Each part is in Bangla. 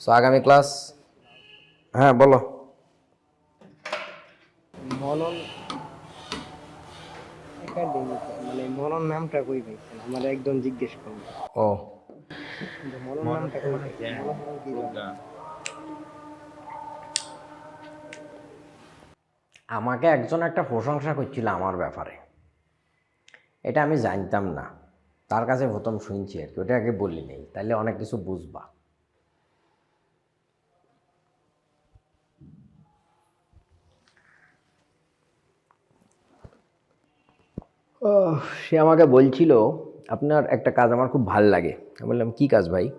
সো আগামী ক্লাস হ্যাঁ বলো। মনন মানে মনন নামটা কই পাইছেন? আমার একদম জিজ্ঞেস করুন। ও। মনন নামটা কই পাইছেন? মনন কি জানেন? আমাকে একজন একটা প্রশংসা করছিল আমার ব্যাপারে। এটা আমি জানতাম না। তার কাছে প্রথম শুনছি আর কি ওটা আগে বলি নেই। তাহলে অনেক কিছু বুঝবা। সে আমাকে বলছিল আপনার একটা কাজ আমার খুব ভালো লাগে। আমি বললাম কী কাজ ভাই?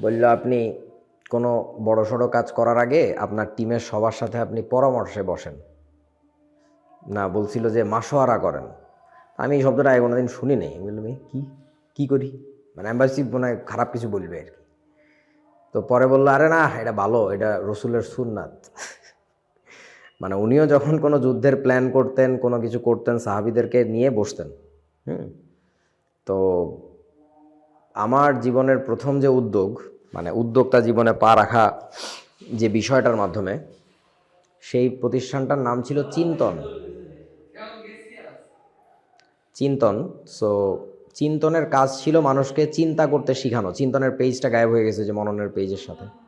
বলল আপনি কোনো বড় সড়ো কাজ করার আগে আপনার টিমের সবার সাথে আপনি পরামর্শে বসেন। না বলছিল যে মাসোয়ারা করেন। আমি এই শব্দটা আগে কোনোদিন শুনি নাই আমি বললাম "এ, কি? কি করি? মানে অ্যাম্বাসি মনে হয় খারাপ কিছু বলবে আর কি। তো পরে বলল আরে না এটা ভালো এটা রসুলের সুন্নাত। মানে উনিও যখন কোনো যুদ্ধের প্ল্যান করতেন, কোনো কিছু করতেন, সাহাবিদেরকে নিয়ে বসতেন। হুম? তো আমার জীবনের প্রথম যে উদ্যোগ মানে উদ্যোক্তা জীবনে পা রাখা যে বিষয়টার মাধ্যমে, সেই প্রতিষ্ঠানটার নাম ছিল চিন্তন। চিন্তন। সো চিন্তনের কাজ ছিল মানুষকে চিন্তা করতে শেখানো। চিন্তনের পেজটা গায়েব হয়ে গেছে যে মননের পেজের সাথে।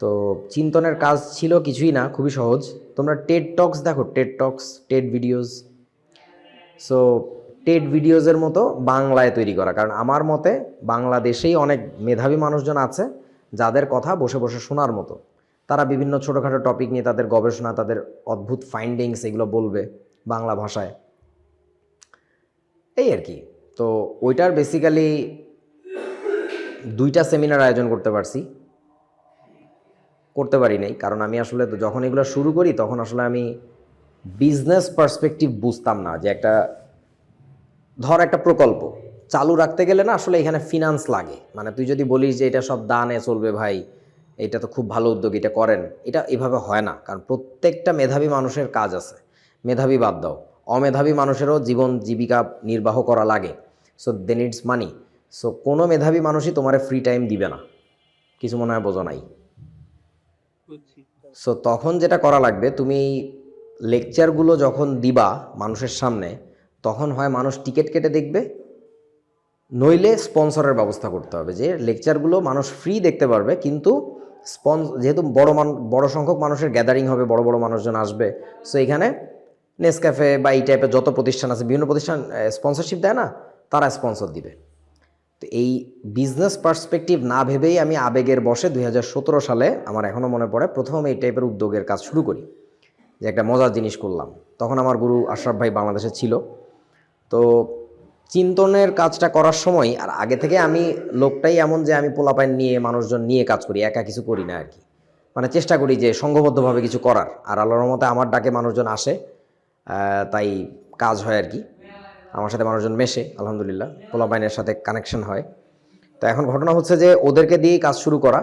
তো চিন্তনের কাজ ছিল কিছুই না, খুবই সহজ। তোমরা টেড টক্স দেখো TED talks TED videos so TED ভিডিওজের মতো বাংলায় তৈরি করা। কারণ আমার মতে বাংলাদেশেই অনেক মেধাবী মানুষজন আছে, যাদের কথা বসে বসে শোনার মতো। তারা বিভিন্ন ছোটোখাটো টপিক নিয়ে তাদের গবেষণা, তাদের অদ্ভুত ফাইন্ডিংস এগুলো বলবে বাংলা ভাষায়। এই আর কি। তো ওইটার বেসিক্যালি দুইটা সেমিনার আয়োজন করতে পারছি। করতে পারি নাই। কারণ আমি আসলে তো যখন এগুলো শুরু করি, তখন আসলে আমি বিজনেস পার্সপেক্টিভ বুঝতাম না যে একটা, ধর একটা প্রকল্প, চালু রাখতে গেলে না আসলে এখানে ফিনান্স লাগে। মানে তুই যদি বলিস যে এটা সব দানে চলবে ভাই, এটা তো খুব ভালো উদ্যোগ, এটা করেন, এটা এভাবে হয় না। কারণ প্রত্যেকটা মেধাবী মানুষের কাজ আছে। মেধাবী বাদ দাও। অমেধাবী মানুষেরও জীবন জীবিকা নির্বাহ করা লাগে। So they needs money so কোনো মেধাবী মানুষই তোমার ফ্রি টাইম দিবে না। কিছু মনে হয় বোঝো নাই? সো তখন যেটা করা লাগবে, তুমি লেকচারগুলো যখন দিবা মানুষের সামনে, তখন হয় মানুষ টিকিট কেটে দেখবে, নইলে স্পন্সরের ব্যবস্থা করতে হবে যে লেকচারগুলো মানুষ ফ্রি দেখতে পারবে, কিন্তু স্পন্স যেহেতু বড় মান, বড় সংখ্যক মানুষের গ্যাদারিং হবে, বড় বড় মানুষজন আসবে সো এখানে নেসক্যাফে বা এই টাইপের যত প্রতিষ্ঠান আছে, বিভিন্ন প্রতিষ্ঠান স্পন্সরশিপ দেয় না, তারা স্পন্সর দিবে। তো এই বিজনেস পার্সপেক্টিভ না ভেবেই আমি আবেগের বসে দুই হাজার সতেরো সালে আমার এখনও মনে পড়ে প্রথম এই টাইপের উদ্যোগের কাজ শুরু করি। যে একটা মজার জিনিস করলাম। তখন আমার গুরু আশরাফ ভাই বাংলাদেশে ছিল। তো চিন্তনের কাজটা করার সময় আর আগে থেকে আমি লোকটাই এমন যে আমি পোলাপাইন নিয়ে মানুষজন নিয়ে কাজ করি, একা কিছু করি না আর কি। মানে চেষ্টা করি যে সংঘবদ্ধভাবে কিছু করার। আর আল্লাহর মতে আমার ডাকে মানুষজন আসে তাই কাজ হয় আর কি। আমার সাথে মানুষজন মেশে, আলহামদুলিল্লাহ। পোলা বাইনের সাথে কানেকশন হয়। তো এখন ঘটনা হচ্ছে যে ওদেরকে দিয়েই কাজ শুরু করা,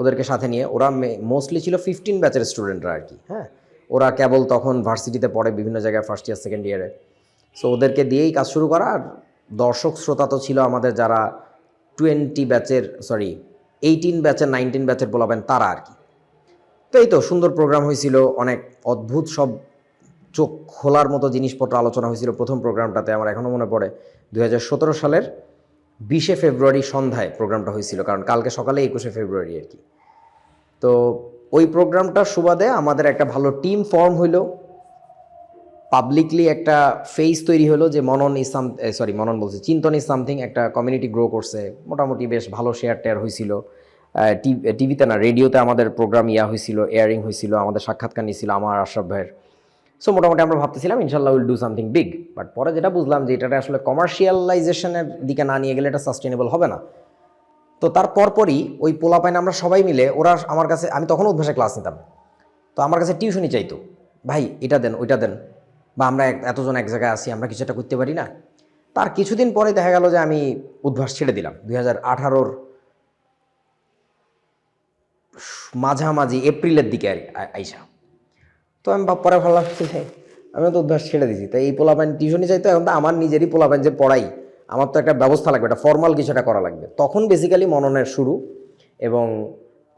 ওদেরকে সাথে নিয়ে। ওরা মোস্টলি ছিল ফিফটিন ব্যাচের স্টুডেন্টরা আর কি হ্যাঁ? ওরা কেবল তখন ভার্সিটিতে পড়ে, বিভিন্ন জায়গায় ফার্স্ট ইয়ার সেকেন্ড ইয়ারে সো ওদেরকে দিয়েই কাজ শুরু করা। আর দর্শক শ্রোতা তো ছিল আমাদের যারা টোয়েন্টি ব্যাচের সরি এইটিন ব্যাচের নাইনটিন ব্যাচের বলাবেন তারা আর কি। তো এই তো সুন্দর প্রোগ্রাম হয়েছিল, অনেক অদ্ভুত সব চোখ খোলার মতো জিনিসপত্র আলোচনা হয়েছিল প্রথম প্রোগ্রামটাতে, আমার এখনও মনে পড়ে। দু হাজার সতেরো সালের বিশে ফেব্রুয়ারি সন্ধ্যায় প্রোগ্রামটা হয়েছিল, কারণ কালকে সকালে একুশে ফেব্রুয়ারি আর কি। তো ওই প্রোগ্রামটার সুবাদে আমাদের একটা ভালো টিম ফর্ম হইল। পাবলিকলি একটা ফেস তৈরি হলো যে Monon is some sorry, Monon বলছি, চিন্তন ইজ সামথিং, একটা কমিউনিটি গ্রো করছে। মোটামুটি বেশ ভালো শেয়ার টেয়ার হয়েছিল টিভিতে না, রেডিওতে আমাদের প্রোগ্রাম ইয়া হয়েছিল এয়ারিং হয়েছিল আমাদের সাক্ষাৎকার নিয়েছিল আমার, আশরাফ ভাইয়ের। সো মোটামুটি আমরা ভাবতেছিলাম ইনশাল্লাহ will do something big but পরে যেটা বুঝলাম যে এটা আসলে কমার্শিয়ালাইজেশনের দিকে না নিয়ে গেলে এটা সাস্টেনেবল হবে না। তো তার পরপরই ওই পোলা পোলাপাইন আমরা সবাই মিলে, ওরা আমার কাছে, আমি তখন অভ্যাসে ক্লাস নিতাম। তো আমার কাছে টিউশনই চাইতো, ভাই, এটা দেন, ওইটা দেন। বা আমরা এতজন এক জায়গায় আসি আমরা কিছু একটা করতে পারি না? তার কিছুদিন পরে দেখা গেল যে আমি উদ্ভাস ছেড়ে দিলাম। দুই হাজার আঠারোর মাঝামাঝি এপ্রিলের দিকে আইসা। তো আমি পরে ভাবলাম যে আমি তো উদ্ভাস ছেড়ে দিয়েছি। তাই এই পোলা পোলাপাইন টিউশনই চাইতো, এখন তো আমার নিজেরই পোলা পোলাপাইন যে পড়াই, আমার তো একটা ব্যবস্থা লাগবে, একটা ফর্মাল কিছু একটা করা লাগবে। তখন বেসিক্যালি মননের শুরু এবং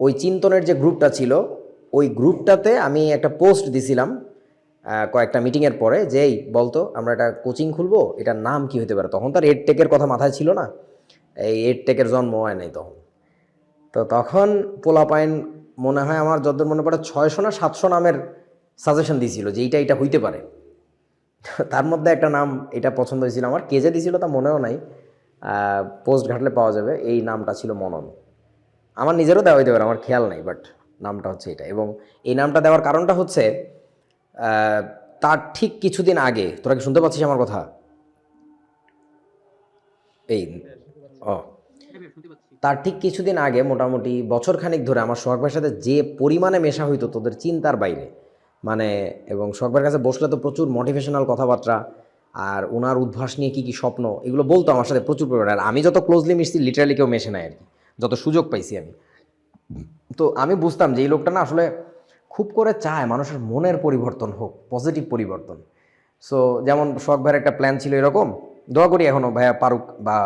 ওই চিন্তনের যে গ্রুপটা ছিল, ওই গ্রুপটাতে আমি একটা পোস্ট দিছিলাম কয়েকটা মিটিংয়ের পরে যে, এই, বলতো, আমরা একটা কোচিং খুলবো, এটার নাম কি হতে পারে? তখন তার এডটেকের কথা মাথায় ছিল না, এই এডটেকের জন্ম হয় নাই তখন। তো তখন পোলাপাইন মনে হয় আমার যতদূর মনে পড়ে ছয়শো না সাতশো নামের সাজেশন দিয়েছিল যে এইটা এটা হইতে পারে। তার মধ্যে একটা নাম এটা পছন্দ হয়েছিল আমার। কে যে দিয়েছিল তা মনেও নাই। পোস্ট ঘাটলে পাওয়া যাবে। এই নামটা ছিল মনন। আমার নিজেরও দেওয়া হইতে পারে, আমার খেয়াল নাই বাট নামটা হচ্ছে এটা। এবং এই নামটা দেওয়ার কারণটা হচ্ছে তার ঠিক কিছুদিন আগে, তোরা কি শুনতে পাচ্ছিস আমার কথা? এই, ও। তার ঠিক কিছুদিন আগে, মোটামুটি বছর খানিক ধরে আমার সোহাগ ভাইয়ের সাথে যে পরিমাণে মেশা হইতো তোদের চিন্তার বাইরে মানে এবং ভাইয়ের কাছে বসলে তো প্রচুর মোটিভেশনাল কথাবার্তা, আর ওনার উদ্ভাস নিয়ে কী কী স্বপ্ন, এগুলো বলতো আমার সাথে প্রচুর পরিমাণে আর আমি যত ক্লোজলি মিশছি লিটারালি কেউ মেশে নাই আর কি। যত সুযোগ পাইছি আমি। তো আমি বুঝতাম যে এই লোকটা না আসলে খুব করে চায় মানুষের মনের পরিবর্তন হোক পজিটিভ পরিবর্তন। সো যেমন শখ ভাইয়ের একটা প্ল্যান ছিল এরকম, দোয়া করি এখনও ভাইয়া পারুক বা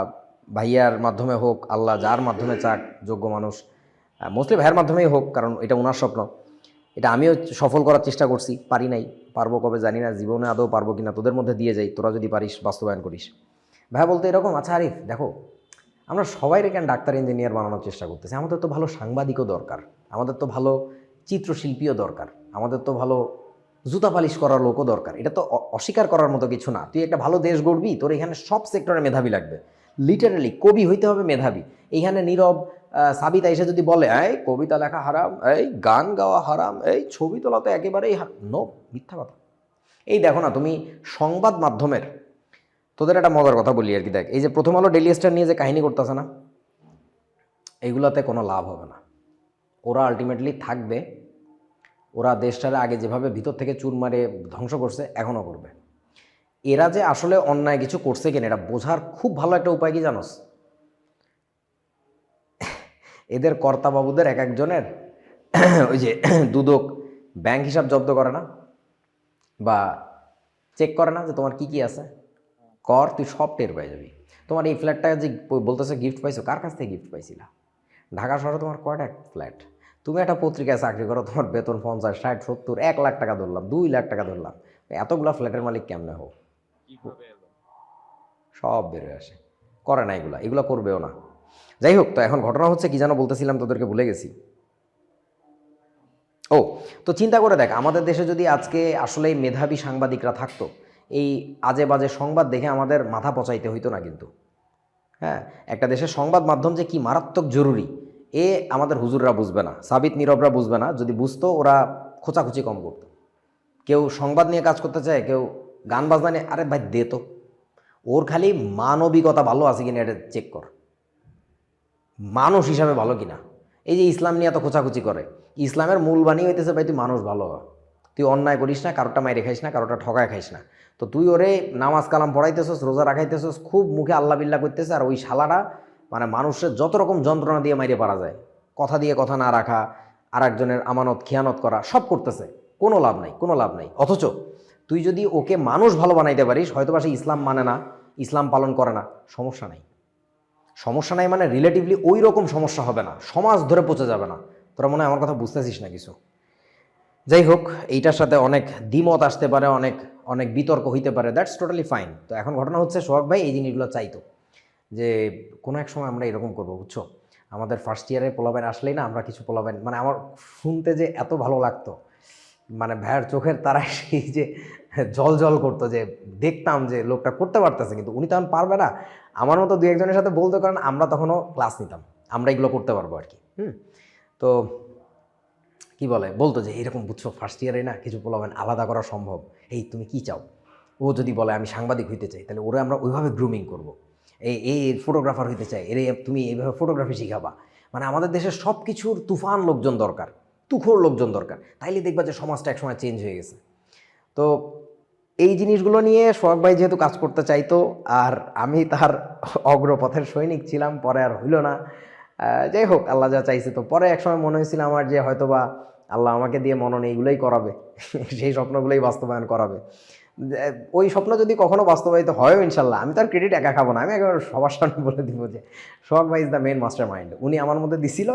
ভাইয়ার মাধ্যমে হোক, আল্লাহ যার মাধ্যমে চাক, যোগ্য মানুষ মোস্টলি ভাইয়ের মাধ্যমেই হোক, কারণ এটা ওনার স্বপ্ন। এটা আমিও সফল করার চেষ্টা করছি, পারি নাই। পারব কবে জানি না, জীবনে আদৌ পারব কিনা, তোদের মধ্যে দিয়ে যাই, তোরা যদি পারিস বাস্তবায়ন করিস। ভাইয়া বলতে এরকম আচ্ছা আরিফ, দেখো, আমরা সবাই কেন ডাক্তার ইঞ্জিনিয়ার বানানোর চেষ্টা করতেছি? আমাদের তো ভালো সাংবাদিকও দরকার, আমাদের তো ভালো চিত্রশিল্পীও দরকার, আমাদের তো ভালো জুতা পালিশ করার লোকও দরকার। এটা তো অস্বীকার করার মতো কিছু না। তুই একটা ভালো দেশ গড়বি, তোর এখানে সব সেক্টরে মেধাবী লাগবে। লিটারালি কবি হইতে হবে মেধাবী। এইখানে নীরব সাবিতা এসে যদি বলে, এই কবিতা লেখা হারাম, এই গান গাওয়া হারাম, এই ছবি তোলা তো একেবারেই নো মিথ্যা কথা। এই দেখো না, তুমি সংবাদ মাধ্যমের, তোদের একটা মজার কথা বলি আর কি, দেখ। এই যে প্রথম আলো ডেলি স্টার নিয়ে যে কাহিনী করতেছে না এইগুলাতে কোনো লাভ হবে না। ওরা আলটিমেটলি থাকবে, ওরা দেশটারে আগে যেভাবে ভিতর থেকে চুর মারে ধ্বংস করছে এখনও করবে। এরা যে আসলে অন্যায় কিছু করছে কিনা, এটা বোঝার খুব ভালো একটা উপায় কি জানোস? এদের কর্তাবাবুদের এক একজনের ওই যে দুদক ব্যাংক হিসাব জব্দ করে না বা চেক করে না যে তোমার কি কি আছে। কর তুই সব টের পেয়ে যাবি। তোমার এই ফ্ল্যাটটা যে বলতেছে গিফট পাইছো কার কাছ থেকে গিফট পাইছিলা? ঢাকা শহরে তোমার কয়টা ফ্ল্যাট? তুমি একটা পত্রিকায় চাকরি করো তোমার বেতন পঞ্চাশ ষাট সত্তর এক লাখ টাকা ধরলাম দুই লাখ টাকা ধরলাম। এতগুলা ফ্ল্যাটের মালিক কেমনে হোক সব বেরোয় আসে। করে না এগুলা এগুলো করবেও না। যাই হোক, তো এখন ঘটনা হচ্ছে কি যেন বলতেছিলাম, তোদেরকে ভুলে গেছি। ও, তো চিন্তা করে দেখ, আমাদের দেশে যদি আজকে আসলে মেধাবী সাংবাদিকরা থাকতো, এই আজে বাজে সংবাদ দেখে আমাদের মাথা পচাইতে হইতো না কিন্তু। হ্যাঁ একটা দেশের সংবাদ মাধ্যম যে কি মারাত্মক জরুরি, এ আমাদের হুজুররা বুঝবে না, সাবিত নীরবরা বুঝবে না, যদি বুঝতো ওরা খোঁচাখুচি কম করতো। কেউ সংবাদ নিয়ে কাজ করতে চায়, কেউ গান বাজনা নিয়ে, আরে ভাই দে তো। ওর খালি মানবিকতা ভালো আছে কিনা এটা চেক কর। মানুষ হিসাবে ভালো কিনা? এই যে ইসলাম নিয়ে এত খোঁচাখুচি করে। ইসলামের মূল বাণী হইতেছে, ভাই, তুই মানুষ ভালো। তুই অন্যায় করিস না কারোটা মাইরে খাইস না কারোটা ঠকায় খাইস না। তো তুই ওরে নামাজ কালাম পড়াইতেছস, রোজা রাখাইতেছস, খুব মুখে আল্লাহ বিল্লাহ করতেছে, আর ওই শালাটা মানে মানুষের যত রকম যন্ত্রণা দিয়ে মাইরে পারা যায়। কথা দিয়ে কথা না রাখা আর একজনের আমানত, খেয়ানত করা, সব করতেছে। কোনো লাভ নাই, কোনো লাভ নাই। অথচ তুই যদি ওকে মানুষ ভালো বানাইতে পারিস হয়তো বা সে ইসলাম মানে না, ইসলাম পালন করে না, সমস্যা নাই। সমস্যা নাই মানে রিলেটিভলি ওই রকম সমস্যা হবে না। সমাজ ধরে পচে যাবে না। তোরা মনে হয় আমার কথা বুঝতেছিস না কিছু। যাই হোক, এইটার সাথে অনেক দ্বিমত আসতে পারে, অনেক অনেক বিতর্ক হইতে পারে। দ্যাটস টোটালি ফাইন তো এখন ঘটনা হচ্ছে, সোহাগ ভাই, এই জিনিসগুলো চাইতো যে কোনো এক সময় আমরা এরকম করব, বুঝছ? আমাদের ফার্স্ট ইয়ারে পোলাবেন আসলেই না, আমরা কিছু পোলাবেন। মানে আমার শুনতে যে এত ভালো লাগতো। মানে ভাইয়ের চোখের তারাই সেই যে জল জল করতো যে দেখতাম যে লোকটা করতে পারতেছে, কিন্তু উনি তখন পারবে না। আমার মতো দু একজনের সাথে বলতে কারণ আমরা তখনও ক্লাস নিতাম, আমরা এগুলো করতে পারব আর কি, হুম? তো কি বলে, বলতো যে এরকম বুঝছ ফার্স্ট ইয়ারে না কিছু পোলাবেন আলাদা করা সম্ভব। এই, তুমি কি চাও? ও যদি বলে, আমি সাংবাদিক হইতে চাই, তাহলে ওরা আমরা ওইভাবে গ্রুমিং করব। এই এই ফটোগ্রাফার হইতে চাই, এরে তুমি এইভাবে ফটোগ্রাফি শিখাবা। মানে আমাদের দেশের সব কিছুর তুফান লোকজন দরকার তুখোর লোকজন দরকার। তাইলে দেখবা যে সমাজটা একসময় চেঞ্জ হয়ে গেছে। তো এই জিনিসগুলো নিয়ে সোহাগ ভাই যেহেতু কাজ করতে চাইতো, আর আমি তার অগ্রপথের সৈনিক ছিলাম, পরে আর হইল না। যাই হোক, আল্লাহ যা চাইছে তো। পরে একসময় মনে হয়েছিল আমার যে হয়তোবা আল্লাহ আমাকে দিয়ে মনন এইগুলোই করাবে, সেই স্বপ্নগুলোই বাস্তবায়ন করাবে। ওই স্বপ্ন যদি কখনো বাস্তবায়িত হয় ইনশাল্লাহ, আমি তার ক্রেডিট একা খাব না, আমি একেবারে সবার সামনে বলে দিব যে সোহাগ ভাই is the main mastermind উনি আমার মধ্যে দিছিল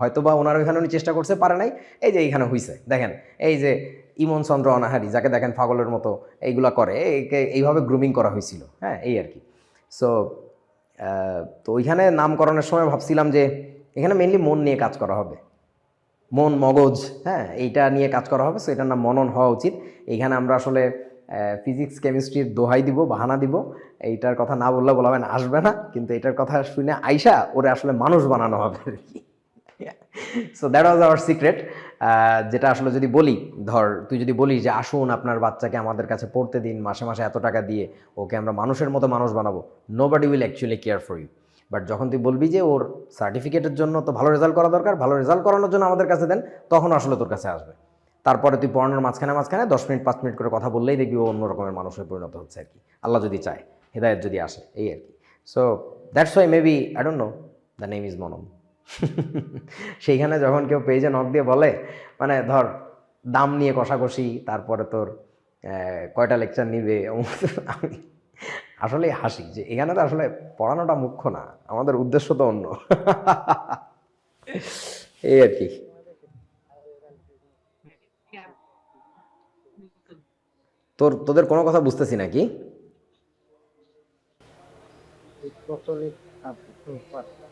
হয়তো বা ওনার ওইখানে উনি চেষ্টা করছে, পারে নাই। এই যে এইখানে হইছে, দেখেন, এই যে ইমন চন্দ্র অনাহারি, যাকে দেখেন পাগলের মতো এইগুলা করে এইভাবে গ্রুমিং করা হয়েছিল হ্যাঁ এই আর কি। সো তো ওইখানে নামকরণের সময় ভাবছিলাম যে এখানে মেনলি মন নিয়ে কাজ করা হবে। মন, মগজ হ্যাঁ এইটা নিয়ে কাজ করা হবে। সো এটার নাম মনন হওয়া উচিত। এইখানে আমরা আসলে ফিজিক্স কেমিস্ট্রির দোহাই দিব, বাহানা দিব। এইটার কথা না বললে বলা হবে না, আসবে না। কিন্তু এটার কথা শুনে আইসা ওরে আসলে মানুষ বানানো হবে আর কি। So that was our secret যেটা আসলে যদি বলি, ধর, তুই যদি বলিস যে, আসুন আপনার বাচ্চাকে আমাদের কাছে পড়তে দিন, মাসে মাসে এত টাকা দিয়ে, ওকে আমরা মানুষের মতো মানুষ বানাবো nobody will actually care for you but যখন তুই বলবি যে, ওর সার্টিফিকেটের জন্য তো ভালো রেজাল্ট করা দরকার, ভালো রেজাল্ট করানোর জন্য আমাদের কাছে দেন, তখন আসলে তোর কাছে আসবে। তারপরে তুই পড়ানোর মাঝখানে মাঝখানে দশ মিনিট, পাঁচ মিনিট করে কথা বললেই দেখবি ও অন্য রকমের মানুষে পরিণত হচ্ছে আর কি। আল্লাহ যদি চায়, হেদায়ত যদি আসে, এই আর কি। So that's why maybe I don't know the name is Monom সেইখানে যখন কেউ পেজে নক দিয়ে বলে মানে ধর দাম নিয়ে কষাকষি, তারপরে তোর কয়টা লেকচার নিবে আমি আসলে হাসি যে এখানে তো আসলে পড়ানোটা মুখ্য না, আমাদের উদ্দেশ্য তো অন্য। এই আর কি। তোর, তোদের কোনো কথা বুঝতেছি নাকি?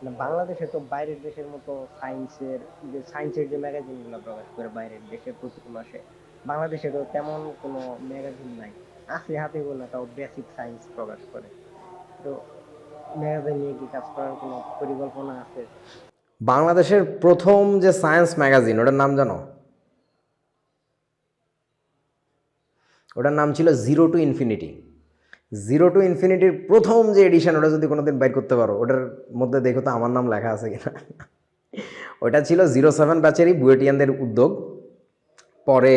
মানে বাংলাদেশে তো বাইরের দেশের মতো সায়েন্সের যে সায়েন্সের যে ম্যাগাজিনগুলো প্রকাশ করে বাইরের দেশে প্রতি মাসে, বাংলাদেশে তো তেমন কোনো ম্যাগাজিন নাই। আছে হাতে গোনা তাও বেসিক সায়েন্স প্রকাশ করে। তো ম্যাগাজিন নিয়ে কি কাজ করার কোনো পরিকল্পনা আছে? বাংলাদেশের প্রথম যে সায়েন্স ম্যাগাজিন ওটার নাম জানো? ওটার নাম ছিল zero to infinity zero to ইনফিনিটির প্রথম যে এডিশন ওটা যদি কোনোদিন বাইর করতে পারো, ওটার মধ্যে দেখো তো আমার নাম লেখা আছে কিনা। ওটা ছিল জিরো সেভেন ব্যাচেরই বুয়েটিয়ানদের উদ্যোগ। পরে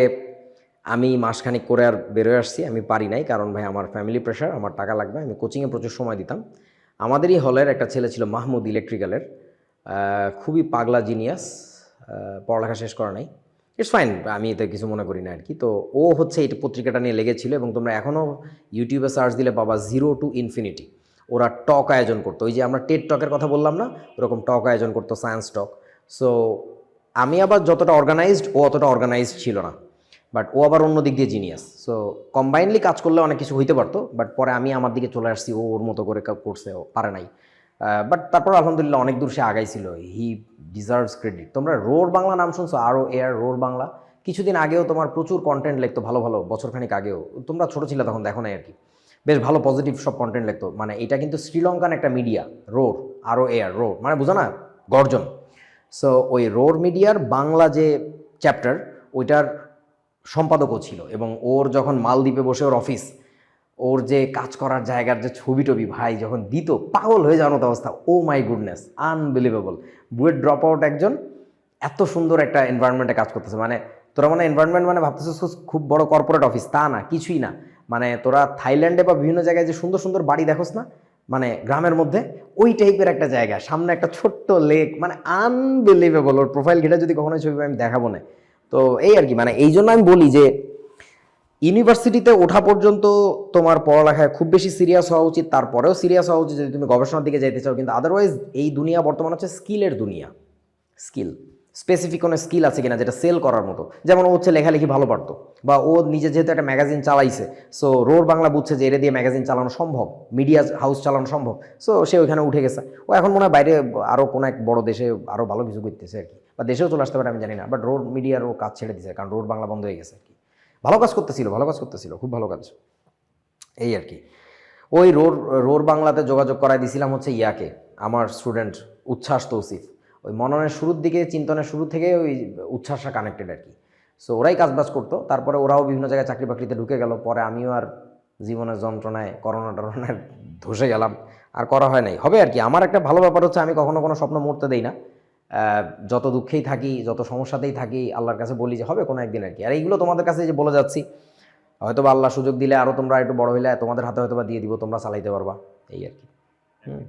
আমি মাসখানিক করে আর বেরোয় আসছি, আমি পারি নাই কারণ ভাই আমার ফ্যামিলি প্রেশার আমার টাকা লাগবে, আমি কোচিংয়ে প্রচুর সময় দিতাম। আমাদেরই হলের একটা ছেলে ছিল মাহমুদ ইলেকট্রিক্যালের খুবই পাগলা জিনিয়াস পড়ালেখা শেষ করা নাই। ইটস ফাইন আমি এতে কিছু মনে করি না আর কি তো ও হচ্ছে এই পত্রিকাটা নিয়ে লেগেছিল এবং তোমরা এখনও ইউটিউবে সার্চ দিলে পাবা জিরো টু ইনফিনিটি ওরা টক আয়োজন করতো। ওই যে আমরা টেট টকের কথা বললাম না? ওরকম টক আয়োজন করতো সায়েন্স টক সো আমি আবার যতটা অর্গানাইজড ও অতটা অর্গানাইজড ছিল না। বাট ও আবার অন্য দিক দিয়ে জিনিয়াস সো কম্বাইনলি কাজ করলে অনেক কিছু হইতে পারতো বাট পরে আমি আমার দিকে চলে আসছি, ও ওর মতো করে করছে পারে নাই। বাট তারপর আলহামদুলিল্লাহ অনেক দূর সে আগাইছিল। হি ডিজার্ভস ক্রেডিট তোমরা রোর বাংলা নাম শুনছো? আরও এয়ার রোর বাংলা। কিছুদিন আগেও তোমার প্রচুর কন্টেন্ট লিখতো, ভালো ভালো, বছরখানিক আগেও। তোমরা ছোটো ছিলে তখন, দেখো নাই আর কি। বেশ ভালো পজিটিভ সব কন্টেন্ট লিখতো। মানে এটা কিন্তু শ্রীলঙ্কান একটা মিডিয়া রোর, আরও এয়ার রোর। মানে বুঝো না? গর্জন। সো ওই রোর মিডিয়ার বাংলা যে চ্যাপ্টার ওইটার সম্পাদকও ছিল এবং ওর যখন মালদ্বীপে বসে ওর অফিস ওর যে কাজ করার জায়গার যে ছবি টবি ভাই, যখন দিত, পাগল হয়ে যাওয়ার মতো অবস্থা। ও my goodness unbelievable BUET drop out একজন এত সুন্দর একটা এনভায়রনমেন্টে কাজ করতেছে। মানে তোরা মানে এনভায়রনমেন্ট মানে ভাবতেছিস খুব বড় কর্পোরেট অফিস তা না, কিছুই না। মানে তোরা থাইল্যান্ডে বা বিভিন্ন জায়গায় যে সুন্দর সুন্দর বাড়ি দেখোস না মানে গ্রামের মধ্যে, ওই টাইপের একটা জায়গা। সামনে একটা ছোট্ট লেক মানে আনবিলিভেবল ওর প্রোফাইল ঘেটে যদি কখনো ছবি আমি দেখাবো না। তো এই আর কি মানে এই জন্য আমি বলি যে ইউনিভার্সিটিতে ওঠা পর্যন্ত তোমার পড়ালেখায় খুব বেশি সিরিয়াস হওয়া উচিত, তারপরেও সিরিয়াস হওয়া উচিত যদি তুমি গবেষণার দিকে যাইতে চাও। কিন্তু আদারওয়াইজ এই দুনিয়া বর্তমান হচ্ছে স্কিলের দুনিয়া। স্কিল স্পেসিফিক কোনো স্কিল আছে কিনা যেটা সেল করার মতো। যেমন ও হচ্ছে লেখালেখি ভালো পারতো, বা ও নিজে যেহেতু একটা ম্যাগাজিন চালাইছে সো রোর বাংলা বুঝছে যে এটা দিয়ে ম্যাগাজিন চালানো সম্ভব মিডিয়া হাউস চালানো সম্ভব সো সে ওইখানে উঠে গেছে। ও এখন মনে হয় বাইরে আরও কোনো এক বড় দেশে আরও ভালো কিছু করতেছে আর কি, বা দেশেও চলে আসতে পারে আমি জানি না বাট রোড মিডিয়ার ও কাজ ছেড়ে দিছে, কারণ রোড বাংলা বন্ধ হয়ে গেছে আর কি। ভালো কাজ করতেছিল, ভালো কাজ করতেছিল, খুব ভালো কাজ। এই আর কি। ওই রোর রোর বাংলাতে যোগাযোগ করাই দিছিলাম হচ্ছে ইয়াকে, আমার স্টুডেন্ট উচ্ছ্বাস তৌসিফ। ওই মননের শুরুর দিকে, চিন্তনের শুরু থেকে ওই উচ্ছ্বাসটা কানেক্টেড আর কি। সো ওরাই কাজবাজ করতো, তারপরে ওরাও বিভিন্ন জায়গায় চাকরি বাকরিতে ঢুকে গেল, পরে আমিও আর জীবনের যন্ত্রণায়, করোনা টরোনায় ধসে গেলাম, আর করা হয় নাই। হবে আর কি, আমার একটা ভালো ব্যাপার হচ্ছে আমি কখনো কোনো স্বপ্ন মরতে দেই না। যত দুঃখেই থাকি, যত সমস্যাতেই থাকি, আল্লাহর কাছে বলি যে হবে কোনো একদিন আর কি। আর এইগুলো তোমাদের কাছে যে বলে যাচ্ছি হয়তো বা আল্লাহ সুযোগ দিলে আরও তোমরা একটু বড় হইলে, তোমাদের হাতে হয়তো বা দিয়ে দিব, তোমরা চালাইতে পারবা, এই আর কি। হুম।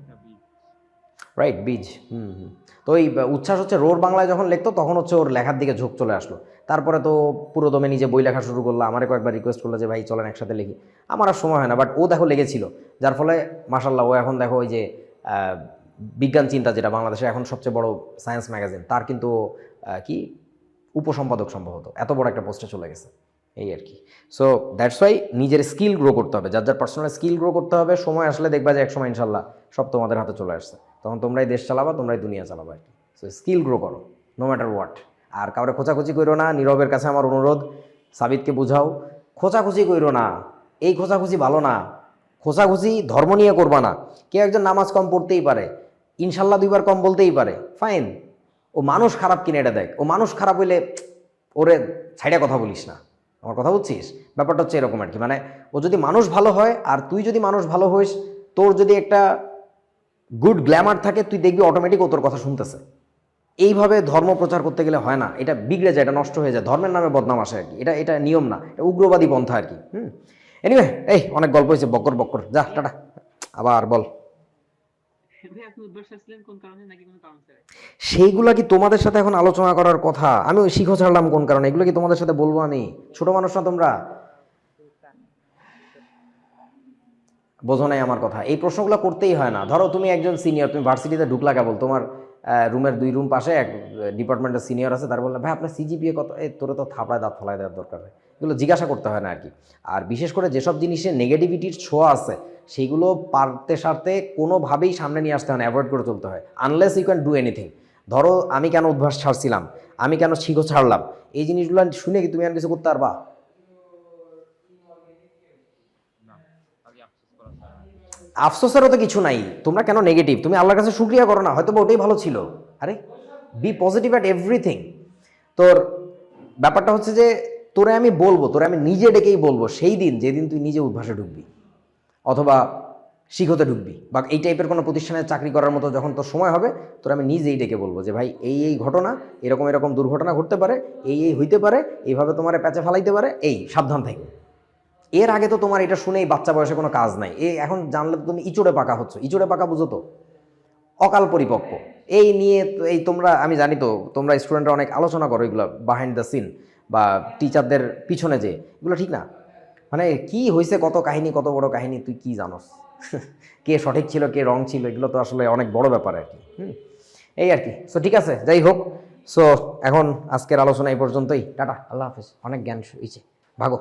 রাইট বীজ, হুম হুম। তো এই উচ্ছ্বাস হচ্ছে রোর বাংলায় যখন লিখতো, তখন হচ্ছে ওর লেখার দিকে ঝোঁক চলে আসলো। তারপরে তো পুরো দমে নিজে বই লেখা শুরু করল, আমারে কয়েকবার রিকোয়েস্ট করল যে, ভাই, চলেন একসাথে লিখি। আমার আর সময় হয় না বাট ও দেখো লেগেছিল। যার ফলে মাসাল্লাহ ও এখন দেখো ওই যে বিজ্ঞান চিন্তা যেটা বাংলাদেশে এখন সবচেয়ে বড় সায়েন্স ম্যাগাজিন, তার কিন্তু কি উপসম্পাদক সম্ভবত। এত বড় একটা পোস্টে চলে গেছে, এই আর কি। সো দ্যাটস ওয়াই নিজের স্কিল গ্রো করতে হবে। যার যার পার্সোনাল স্কিল গ্রো করতে হবে, সময় আসলে দেখবা যে একসময় ইনশাল্লাহ সব তোমাদের হাতে চলে আসছে। তখন তোমরাই দেশ চালাবা, তোমরাই দুনিয়া চালাবা আর কি। সো স্কিল গ্রো করো নো ম্যাটার হোয়াট আর কাউরে খোঁচাখুচি করো না, নীরবের কাছে আমার অনুরোধ, সাবিতকে বুঝাও, খোঁচাখুচি করো না, এই খোঁচাখুচি ভালো না, খোঁচাখুচি ধর্ম নিয়ে করবা না। কেউ একজন নামাজ কম পড়তেই পারে ইনশাল্লাহ দুইবার কম বলতেই পারে। ফাইন ও মানুষ খারাপ কিনে এটা দেখ। ও মানুষ খারাপ হইলে ওরে ছাইড়া কথা বলিস না। আমার কথা বুঝছিস? ব্যাপারটা হচ্ছে এরকম আর কি। মানে ও যদি মানুষ ভালো হয় আর তুই যদি মানুষ ভালো হইস, তোর যদি একটা গুড গ্ল্যামার থাকে, তুই দেখবি অটোমেটিক ও তোর কথা শুনতেছে। এইভাবে ধর্ম প্রচার করতে গেলে হয় না। এটা বিগড়ে যায়, এটা নষ্ট হয়ে যায়। ধর্মের নামে বদনাম আসে আর কি। এটা এটা নিয়ম না। এটা উগ্রবাদী পন্থা আর কি। হুম। এনিওয়ে এই অনেক গল্প হয়েছে। বক্কর বক্কর। যা, টাটা। আবার বল। সেইগুলা কি তোমাদের সাথে এখন আলোচনা করার কথা? আমি শিখো ছাড়লাম কোন কারণে। এগুলো কি তোমাদের সাথে বলব আমি? ছোট মানুষ না তোমরা? বোঝো নাই আমার কথা। এই প্রশ্নগুলো করতেই হয় না। ধরো তুমি একজন সিনিয়র তুমি ভার্সিটিতে ঢুকলা কেবল। তোমার রুমের দুই রুম পাশে এক ডিপার্টমেন্টের সিনিয়র আছে। তার বললে ভাই, আপনার সিজিপিএ কত? এ, তোরে তো থাপড়ায়, দাঁত ফলাই দেওয়ার দরকার এগুলো জিজ্ঞাসা করতে হয় না আর কি। আর বিশেষ করে যেসব জিনিসে নেগেটিভিটির ছোঁয়া আছে সেইগুলো পারতে সারতে কোনোভাবেই সামনে নিয়ে আসতে হয় না অ্যাভয়েড করে চলতে হয় unless you can do anything ধরো আমি কেন উদ্ভাস ছাড়ছিলাম আমি কেন শিখো ছাড়লাম এই জিনিসগুলো শুনে কি তুমি আর কিছু করতে পারবা? আফসোসেরও তো কিছু নাই তোমরা কেন নেগেটিভ তুমি আল্লাহর কাছে শুক্রিয়া করো না হয়তো বা ওটাই ভালো ছিল। আরে বি পজিটিভ অ্যাট এভরিথিং তোর ব্যাপারটা হচ্ছে যে তোরে আমি বলব, তোরে আমি নিজে ডেকেই বলব, সেই দিন, যেদিন তুই নিজে উদ্ভাসে ঢুকবি। অথবা শিখতে ঢুকবি। বা এই টাইপের কোনো প্রতিষ্ঠানে চাকরি করার মতো যখন তোর সময় হবে, তোর আমি নিজেই ডেকে বলব যে, ভাই, এই এই ঘটনা, এরকম এরকম দুর্ঘটনা ঘটতে পারে, এই এই হইতে পারে, এইভাবে তোমার প্যাচে ফেলাইতে পারে, এই, সাবধান থেকে এর আগে তো তোমার এটা শুনেই বাচ্চা বয়সে কোনো কাজ নাই। এ, এখন জানলে তো তুমি ইচড়ে পাকা হচ্ছ। ইচড়ে পাকা বুঝো তো। অকাল পরিপক্ক। এই নিয়ে, এই তোমরা, আমি জানি তো, তোমরা স্টুডেন্টরা অনেক আলোচনা করো এগুলো বাহাইন্ড দ্য সিন বা টিচারদের পিছনে যে, এগুলো ঠিক না? মানে কি হয়েছে কত কাহিনী, কত বড় কাহিনী, তুই কি জানোস? কে সঠিক ছিল, কে রং ছিল, এগুলো তো আসলে অনেক বড় ব্যাপার আর কি, হুম? এই আর কি সো ঠিক আছে, যাই হোক সো এখন আজকের আলোচনা এই পর্যন্তই, টাটা, আল্লাহ হাফিজ, অনেক জ্ঞান হয়েছে ভাগো।